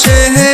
সে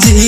지